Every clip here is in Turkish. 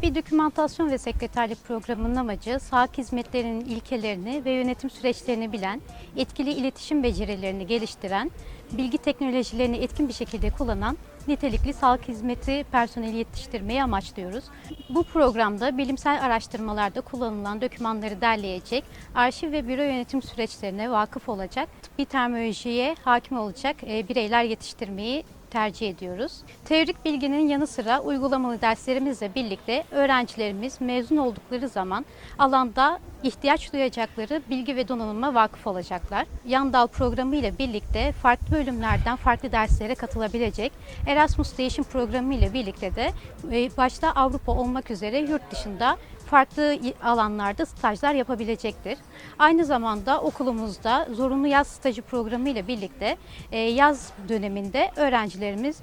Tıbbi dokümantasyon ve sekreterlik programının amacı sağlık hizmetlerinin ilkelerini ve yönetim süreçlerini bilen, etkili iletişim becerilerini geliştiren, bilgi teknolojilerini etkin bir şekilde kullanan nitelikli sağlık hizmeti personeli yetiştirmeyi amaçlıyoruz. Bu programda bilimsel araştırmalarda kullanılan dokümanları derleyecek, arşiv ve büro yönetim süreçlerine vakıf olacak, tıbbi terminolojiye hakim olacak e, bireyler yetiştirmeyi tercih ediyoruz. Teorik bilginin yanı sıra uygulamalı derslerimizle birlikte öğrencilerimiz mezun oldukları zaman alanda ihtiyaç duyacakları bilgi ve donanıma vakıf olacaklar. Yan dal programı ile birlikte farklı bölümlerden farklı derslere katılabilecek. Erasmus Değişim Programı ile birlikte de e, başta Avrupa olmak üzere yurt dışında farklı alanlarda stajlar yapabilecektir. Aynı zamanda okulumuzda zorunlu yaz stajı programı ile birlikte e, yaz döneminde öğrencilerimiz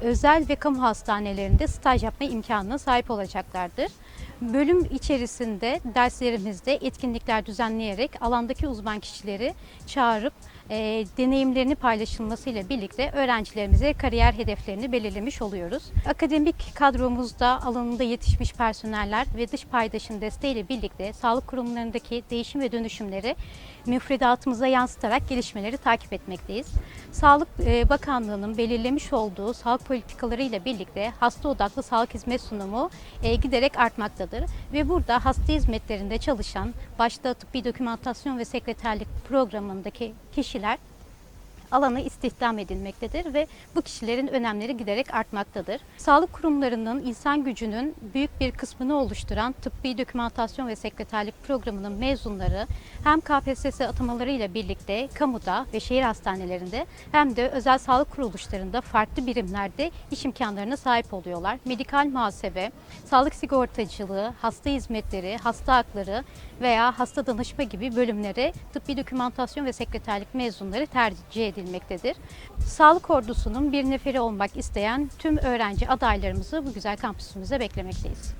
özel ve kamu hastanelerinde staj yapma imkanına sahip olacaklardır. Bölüm içerisinde derslerimizde etkinlikler düzenleyerek alandaki uzman kişileri çağırıp e, deneyimlerini paylaşılmasıyla birlikte öğrencilerimize kariyer hedeflerini belirlemiş oluyoruz. Akademik kadromuzda alanında yetişmiş personeller ve dış paydaşın desteğiyle birlikte sağlık kurumlarındaki değişim ve dönüşümleri müfredatımıza yansıtarak gelişmeleri takip etmekteyiz. Sağlık e, Bakanlığı'nın belirlemiş olduğu sağlık politikaları ile birlikte hasta odaklı sağlık hizmet sunumu e, giderek artmaktadır ve burada hasta hizmetlerinde çalışan başta tıbbi dokümantasyon ve sekreterlik programındaki kişiler teşekkürler. Alana istihdam edilmektedir ve bu kişilerin önemleri giderek artmaktadır. Sağlık kurumlarının insan gücünün büyük bir kısmını oluşturan tıbbi dokümantasyon ve sekreterlik programının mezunları hem KPSS atamalarıyla birlikte kamuda ve şehir hastanelerinde hem de özel sağlık kuruluşlarında farklı birimlerde iş imkanlarına sahip oluyorlar. Medikal muhasebe, sağlık sigortacılığı, hasta hizmetleri, hasta hakları veya hasta danışma gibi bölümlere tıbbi dokümantasyon ve sekreterlik mezunları tercih edilmektedir. Sağlık ordusunun bir neferi olmak isteyen tüm öğrenci adaylarımızı bu güzel kampüsümüze beklemekteyiz.